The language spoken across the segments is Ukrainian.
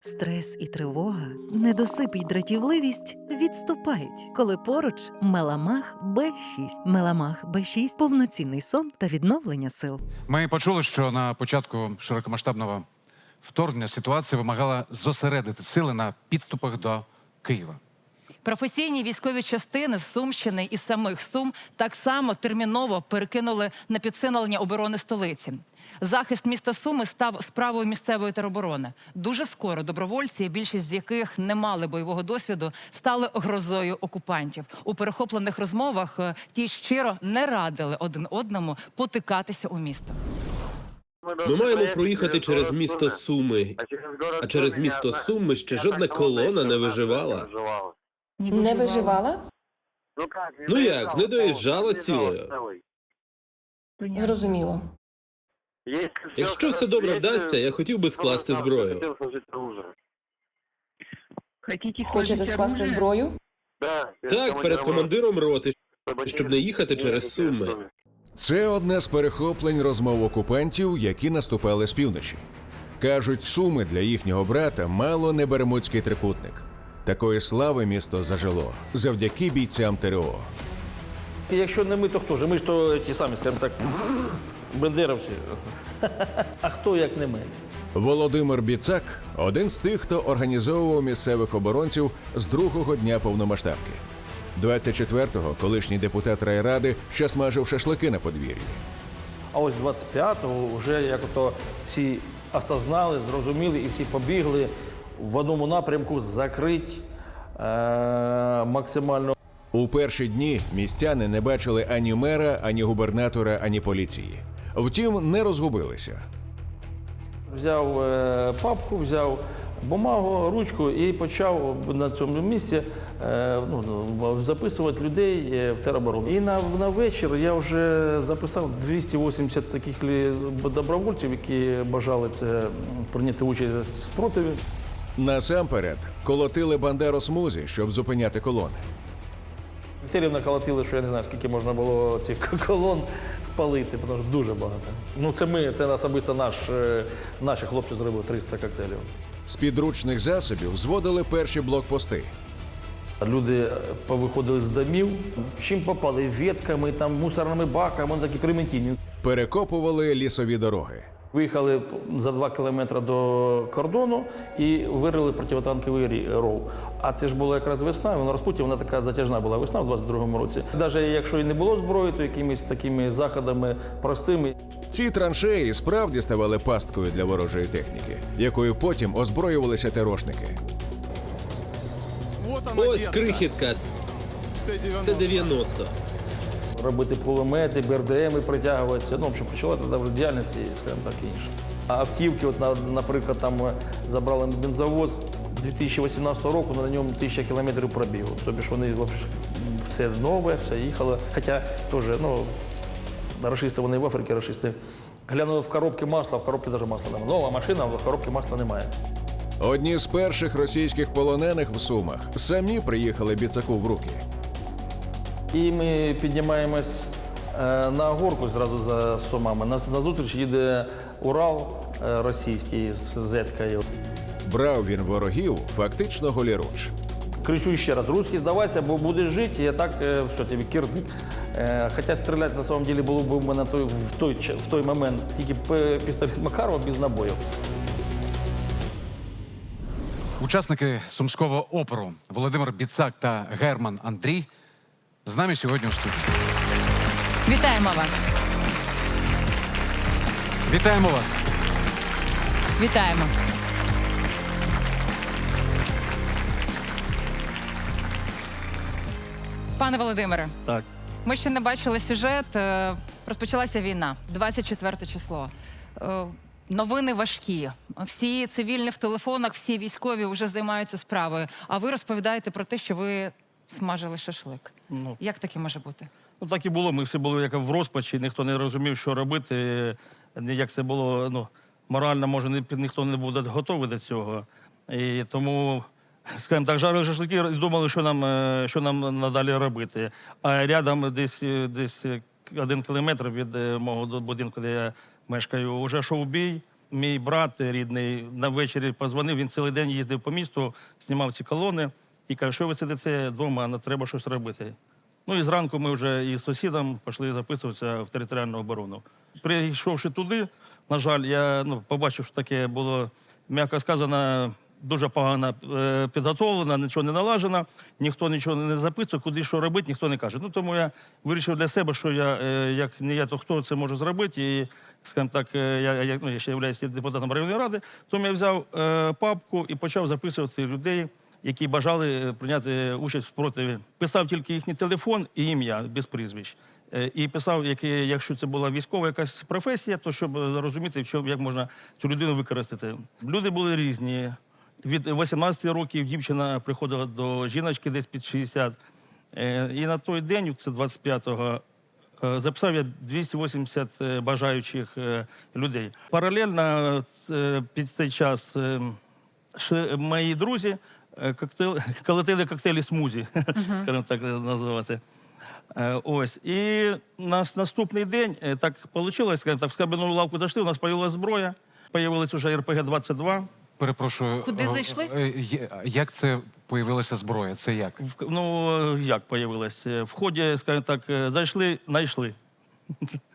Стрес і тривога, недосип і дратівливість відступають, коли поруч Меламах Б6. Меламах Б6 – повноцінний сон та відновлення сил. Ми почули, що на початку широкомасштабного вторгнення ситуація вимагала зосередити сили на підступах до Києва. Професійні військові частини з Сумщини і самих Сум так само терміново перекинули на підсилення оборони столиці. Захист міста Суми став справою місцевої тероборони. Дуже скоро добровольці, більшість з яких не мали бойового досвіду, стали грозою окупантів. У перехоплених розмовах е, ті щиро не радили один одному потикатися у місто. Ми маємо проїхати через місто Суми, а через місто Суми ще жодна колона не виживала. Не виживала? Ну як, не доїжджала цілою. Зрозуміло. Якщо все добре вдасться, я хотів би скласти зброю. Хочете скласти зброю? Так, перед командиром роти, щоб не їхати через Суми. Це одне з перехоплень розмов окупантів, які наступали з півночі. Кажуть, суми для їхнього брата мало не бермудський трикутник. Такої слави місто зажило завдяки бійцям ТРО. Якщо не ми, то хто ж? Ми ж то ті самі, скажімо так, бендеровці. А хто як не ми? Володимир Біцак один з тих, хто організовував місцевих оборонців з другого дня повномасштабки. 24-го колишній депутат райради ще смажив шашлики на подвір'ї. А ось 25-го вже як ото всі осознали, зрозуміли і всі побігли в одному напрямку закрить е- максимально У перші дні містяни не бачили ані мера, ані губернатора, ані поліції. Втім, не розгубилися. Взяв е, папку, взяв бумагу, ручку і почав на цьому місці е, ну, ну, записувати людей е, в тероборону. І на, на вечір я вже записав 280 таких добровольців, які бажали це прийняти участь в спротиві. Насамперед колотили бандеру смузі, щоб зупиняти колони. Все рівно колотили, що я не знаю, скільки можна було цих колон спалити, тому що дуже багато. Ну, це ми, це особисто наш, е, наші хлопці зробили 300 коктейлів. З підручних засобів зводили перші блокпости. Люди е, повиходили з домів, чим попали ветками, там, мусорними баками, вони такі примітивні. Перекопували лісові дороги. Виїхали за два кілометри до кордону і вирили противотанковий ров. А це ж була якраз весна, вона розпуті, вона така затяжна була весна в 22-му році. Навіть якщо і не було зброї, то якимись такими заходами простими. Ці траншеї справді ставали пасткою для ворожої техніки, якою потім озброювалися терошники. Ось крихітка Т-90. Робити кулемети, БРДМи притягуватися. Ну, в общем, почала тоді вже діяльність, скажімо так, інше. А автівки, от, наприклад, там е, забрали бензовоз 2018 року, на ньому тисяча кілометрів пробігу. Тобто ж вони все нове, все їхало. Хоча теж, ну, рашисти, вони в Африці рашисти. Глянули в коробки масла, в коробці навіть масла немає. Нова машина, але в коробці масла немає. Одні з перших російських полонених в Сумах самі приїхали біцаку в руки. І ми піднімаємось е, на горку зразу за Сумами. Нас назустріч їде Урал е, російський з зеткою. Брав він ворогів фактично голіруч. Кричу ще раз: русський, здавайся, бо будеш жити, я так е, все, тобі кирдик. Е, Хоча стріляти на самом деле було б у мене той, в, той, в той момент тільки пістолет Макарова без набоїв. Учасники сумського опору Володимир Біцак та Герман Андрій з нами сьогодні у студії. Вітаємо вас! Вітаємо вас! Вітаємо! Пане Володимире, Так. ми ще не бачили сюжет. е, Розпочалася війна, 24 число. Е, Новини важкі. Всі цивільні в телефонах, всі військові вже займаються справою. А ви розповідаєте про те, що ви смажили шашлик. Ну. Як таке може бути? Ну так і було. Ми всі були як в розпачі, ніхто не розумів, що робити. Як це було, ну, морально, може, ні- ніхто не був готовий до цього. І тому, скажімо так, жарили шашлики і думали, що нам, е, що нам надалі робити. А рядом десь, е, десь е, один кілометр від е, мого будинку, де я мешкаю, вже йшов бій. Мій брат рідний на ввечері позвонив, він цілий день їздив по місту, знімав ці колони і каже, що ви сидите вдома, треба щось робити. Ну і зранку ми вже із сусідом пішли записуватися в територіальну оборону. Прийшовши туди, на жаль, я ну, побачив, що таке було, м'яко сказано, дуже погано е, підготовлено, нічого не налажено, ніхто нічого не записує, куди що робити, ніхто не каже. Ну тому я вирішив для себе, що я е, як не я, то хто це може зробити. І, скажімо так, е, я, я, ну, я ще являюся депутатом районної ради, тому я взяв папку і почав записувати людей які бажали е, прийняти участь в спротиві. Писав тільки їхній телефон і ім'я без прізвищ. Е, І писав, якщо це була військова якась професія, то щоб чому, як можна цю людину використати. Люди були різні. Від 18 років дівчина приходила до жіночки десь під 60. Е, І на той день, це 25-го, е, записав я 280 е, бажаючих е, людей. Паралельно е, під цей час е, мої друзі е, коктейль, колотили коктейлі смузі, скажімо так називати. Е, Ось. І наш наступний день е, так вийшло, скажімо так, в кабіну лавку дійшли, у нас з'явилася зброя, появилась уже РПГ-22. Перепрошую. Куди е, зайшли? е, Як це появилася зброя? Це як? В- Ну, е, як появилась? Е, В ході, скажімо так, е, зайшли, знайшли.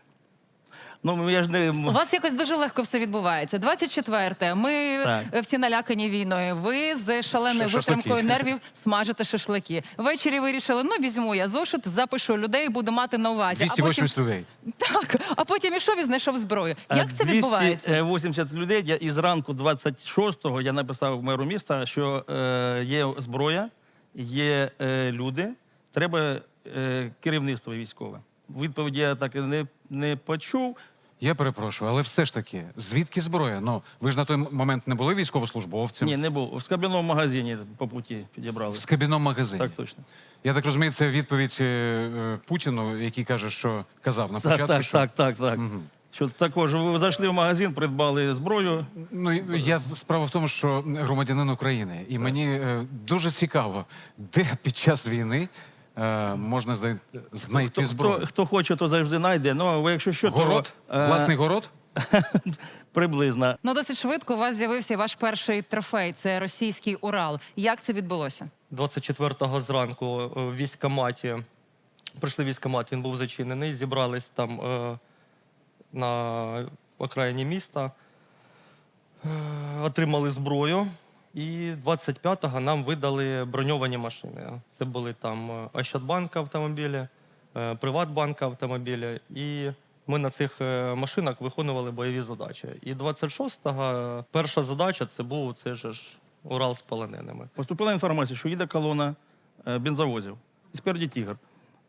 Ну, я ж не... У вас якось дуже легко все відбувається. 24-те. Ми Так. е, всі налякані війною. Ви з шаленою Ш- шашлики. витримкою нервів смажите шашлики. Ввечері вирішили, ну візьму я зошит, запишу людей, буду мати на увазі. А потім 280 людей. так, а потім ішов і знайшов зброю. Як це відбувається? 280 людей. Я, і зранку 26-го я написав меру міста, що е, є зброя, є е, люди, треба е, керівництво військове. Відповіді я так і не, не почув. Я перепрошую, але все ж таки, звідки зброя? Ну, ви ж на той момент не були військовослужбовцем Ні, не був. В кабінному магазині по путі підібрали. в скабінному магазині. Так точно. Я так розумію, це відповідь е, е, Путіну, який каже, що казав на початку. так, що... так, так, так. Що також ви зайшли в магазин, придбали зброю. Ну я справа в тому, що громадянин України, і мені е, дуже цікаво, де під час війни е, можна знай- знайти Хто, зброю. хто, хто хоче, то завжди знайде. Ну, а якщо що, Город? то е, Власний город? приблизно. Ну досить швидко у вас з'явився ваш перший трофей. Це російський Урал. Як це відбулося? 24-го зранку е, в військкоматі, прийшли в військкомат, він був зачинений, зібрались там е, на окраїні міста, е, отримали зброю. І 25-го нам видали броньовані машини. Це були там е, Ощадбанк автомобілі, е, Приватбанк автомобілі. І ми на цих е, машинах виконували бойові задачі. І 26-го перша задача це був це ж Урал з полоненими. Поступила інформація, що їде колона бензовозів. І спереді тігр.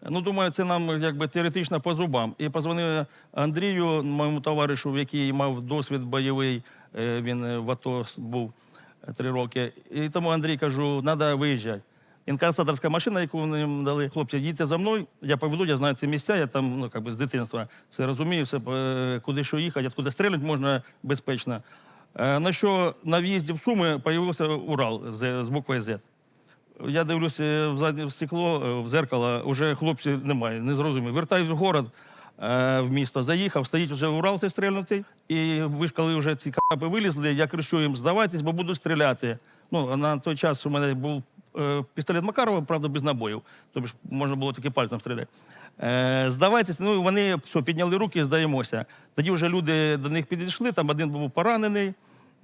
Ну, думаю, це нам якби теоретично по зубам. І позвонив Андрію, моєму товаришу, який мав досвід бойовий, він в АТО був три роки. І тому Андрій кажу, треба виїжджати. Інкасаторська машина, яку вони їм дали, хлопці, їдьте за мною, я поведу, я знаю ці місця, я там ну, би, з дитинства все розумію, все, е, куди що їхати, откуди стріляти можна безпечно. Е, На що на в'їзді в Суми з'явився Урал з, з буквою Z. Я дивлюся в заднє стекло, е, в зеркало, вже хлопців немає, не зрозумів. Вертаюсь в город, е, в місто, заїхав, стоїть вже Урал цей стрільнутий. І ви ж коли вже ці капи вилізли, я кричу їм, здавайтесь, бо буду стріляти. Ну, на той час у мене був е, пістолет Макарова, правда, без набоїв. Тобто можна було тільки пальцем стріляти. Е, здавайтесь, ну вони все, підняли руки, здаємося. Тоді вже люди до них підійшли, там один був поранений.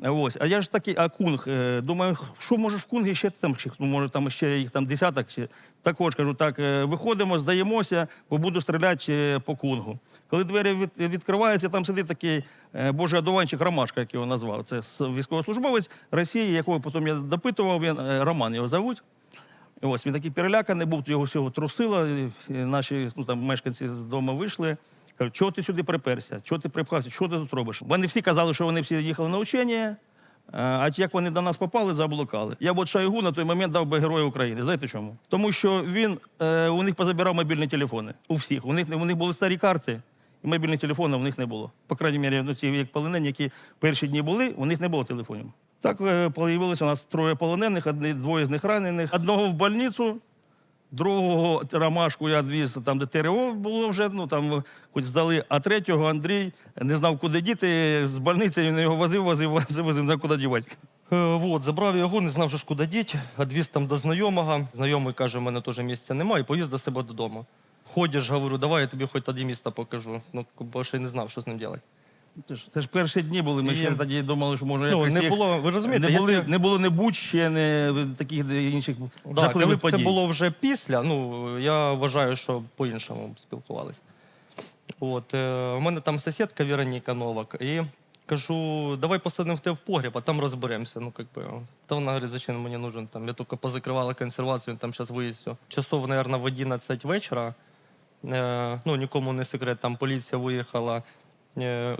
Ось, а я ж такий, а кунг. е, Думаю, що може в кунгі ще там, чи може там ще їх там десяток. Чи... Також кажу, так, е, виходимо, здаємося, бо буду стріляти е, по кунгу. Коли двері від, відкриваються, там сидить такий божий одуванчик Ромашка, як його назвав. Це військовослужбовець Росії, якого потім я допитував, він Роман його зовуть. Ось він такий переляканий був, його всього трусило. Наші ну, там, мешканці з дому вийшли. Кажуть, чого ти сюди приперся? Чого ти припхався? Що ти тут робиш? Вони всі казали, що вони всі їхали на учення, а як вони до нас попали, заблукали. Я б от Шойгу на той момент дав би Героя України. Знаєте чому? Тому що він е, у них позабирав мобільні телефони. У всіх. У них, у них були старі карти, і мобільних телефонів у них не було. По крайній мірі, ну, ці як полонені, які перші дні були, у них не було телефонів. Так е, появилося у нас троє полонених, одні, двоє з них ранених. Одного в больницю, Другого ромашку я відвіз там, де ТРО було вже, ну там хоч здали. А третього Андрій не знав, куди діти. З больниці він його возив, возив, возив, возив, не куди дівати. Е, вот, забрав його, не знав, що ж куди діть, відвіз там до знайомого. Знайомий каже, в мене теж місця немає, і до себе додому. Ходиш, говорю, давай я тобі хоч тоді місто покажу. Ну, бо ще й не знав, що з ним робити. Це ж, це ж перші дні були. Ми ще тоді думали, що може Ну, якось не їх- було, ви розумієте, не, були, якщо- не було не будь ще, не таких де інших Да, жахливих коли б подій. це було вже після, ну я вважаю, що по-іншому спілкувалися. От, е, у мене там сусідка Вероніка Новак, і кажу, давай посадимо в тебе в погріб, а там розберемося. Ну, как бы. Та вона говорить, зачем мені нужен? Там, я тільки позакривала консервацію, там зараз виїзд все. Часов, мабуть, в 11 вечора. Е, ну, нікому не секрет, там поліція виїхала,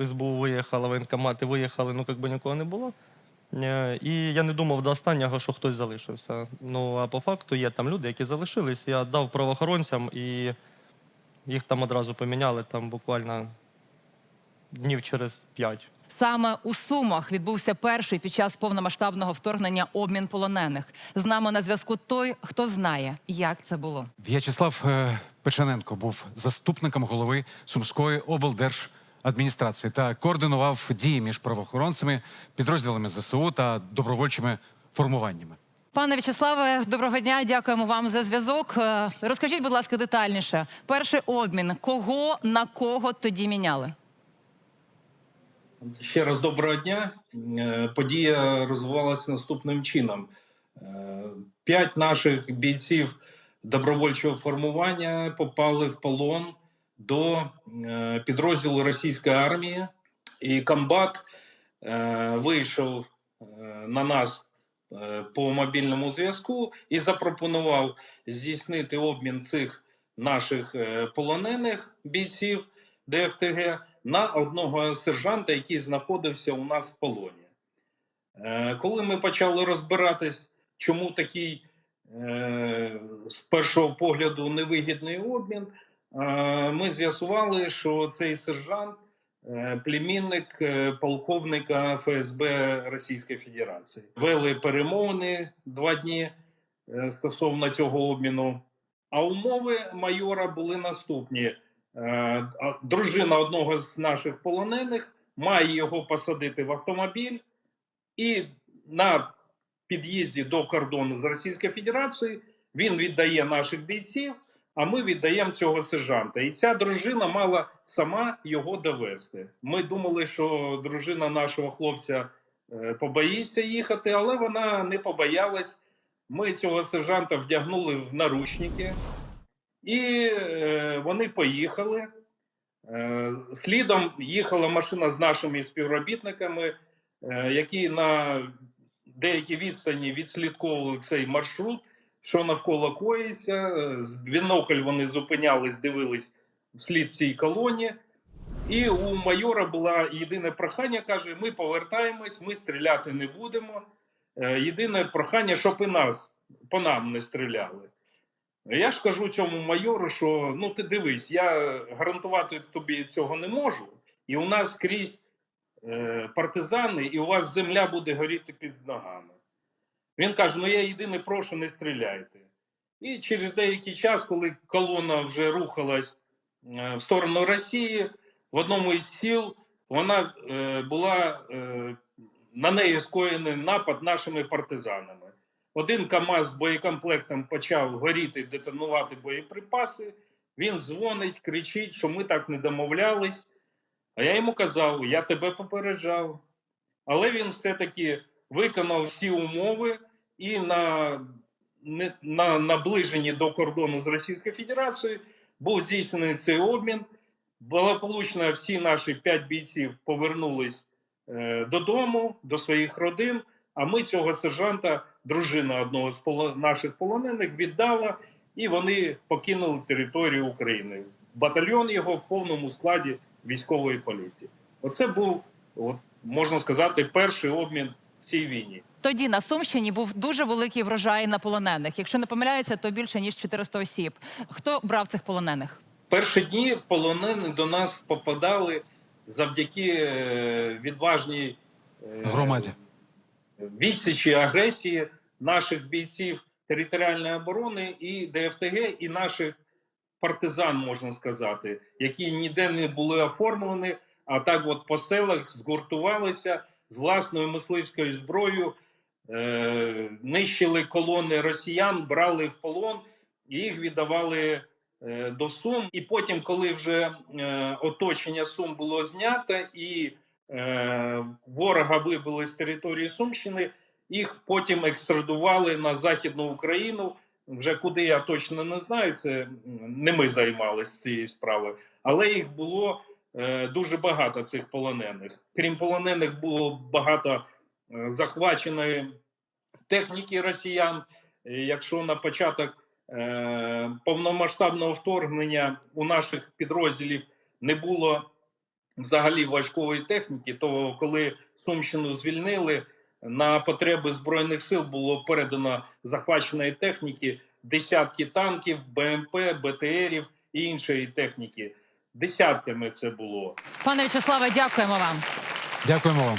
СБУ виїхала, воєнкомати виїхали, ну, как би нікого не було. Е, І я не думав до останнього, що хтось залишився. Ну а по факту є там люди, які залишились. Я дав правоохоронцям і їх там одразу поміняли, там буквально днів через п'ять. Саме у Сумах відбувся перший під час повномасштабного вторгнення обмін полонених. З нами на зв'язку той, хто знає, як це було. В'ячеслав е, Печененко був заступником голови Сумської облдержадміністрації та координував дії між правоохоронцями, підрозділами ЗСУ та добровольчими формуваннями. Пане В'ячеславе, доброго дня. Дякуємо вам за зв'язок. Е, Розкажіть, будь ласка, детальніше. Перший обмін кого на кого тоді міняли? Ще раз доброго дня. Е, Подія розвивалася наступним чином: Е, п'ять наших бійців добровольчого формування попали в полон до е, підрозділу російської армії, і комбат е, вийшов е, на нас по мобільному зв'язку і запропонував здійснити обмін цих наших полонених бійців ДФТГ на одного сержанта, який знаходився у нас в полоні. Коли ми почали розбиратись, чому такий з першого погляду невигідний обмін, ми з'ясували, що цей сержант е, племінник е, полковника ФСБ Російської Федерації. Вели перемовини два дні е, стосовно цього обміну. А умови майора були наступні. Е, Дружина одного з наших полонених має його посадити в автомобіль, і на під'їзді до кордону з Російською Федерацією він віддає наших бійців, а ми віддаємо цього сержанта. І ця дружина мала сама його довести. Ми думали, що дружина нашого хлопця е, побоїться їхати, але вона не побоялась. Ми цього сержанта вдягнули в наручники. І е, вони поїхали. Е, слідом їхала машина з нашими співробітниками, які на деякій відстані відслідковували цей маршрут, що навколо коїться. Е, З бінокль вони зупинялись, дивились вслід цій колоні. І у майора було єдине прохання: каже: ми повертаємось, ми стріляти не будемо. Е, Єдине прохання, щоб і нас по нам не стріляли. Я ж кажу цьому майору, що ну ти дивись, я гарантувати тобі цього не можу. І у нас скрізь е, партизани, і у вас земля буде горіти під ногами. Він каже: Ну я єдине прошу, не стріляйте. І через деякий час, коли колона вже рухалась е, в сторону Росії, в одному із сіл вона е, була е, на неї скоєний напад нашими партизанами. Один КАМАЗ з боєкомплектом почав горіти, детонувати боєприпаси. Він дзвонить, кричить, що ми так не домовлялись. А я йому казав: я тебе попереджав. Але він все-таки виконав всі умови і на, на наближенні до кордону з Російською Федерацією був здійснений цей обмін. Благополучно всі наші п'ять бійців повернулись е, додому, до своїх родин. А ми цього сержанта, дружина одного з поло- наших полонених, віддала, і вони покинули територію України. Батальйон його в повному складі військової поліції. Оце був, от, можна сказати, перший обмін цій війні. Тоді на Сумщині був дуже великий врожай на полонених. Якщо не помиляюся, то більше ніж 400 осіб. Хто брав цих полонених? Перші дні полонені до нас попадали завдяки е, відважній е, Громаді. відсічі агресії наших бійців. територіальної оборони і ДФТГ, і наших партизан, можна сказати, які ніде не були оформлені, а так от по селах згуртувалися з власною мисливською зброєю, е, нищили колони росіян, брали в полон їх віддавали е, до Сум. І потім, коли вже е, оточення Сум було знято і е, ворога вибили з території Сумщини, їх потім екстрадували на Західну Україну. Вже куди я точно не знаю, це не ми займалися цією справою, але їх було дуже багато цих полонених. Крім полонених, було багато е, захваченої техніки росіян. Е, Якщо на початок е, повномасштабного вторгнення у наших підрозділів не було взагалі важкої техніки, то коли Сумщину звільнили, на потреби збройних сил було передано захваченої техніки десятки танків, БМП, БТРів і іншої техніки. Десятками це було. Пане В'ячеславе, дякуємо вам. Дякуємо вам.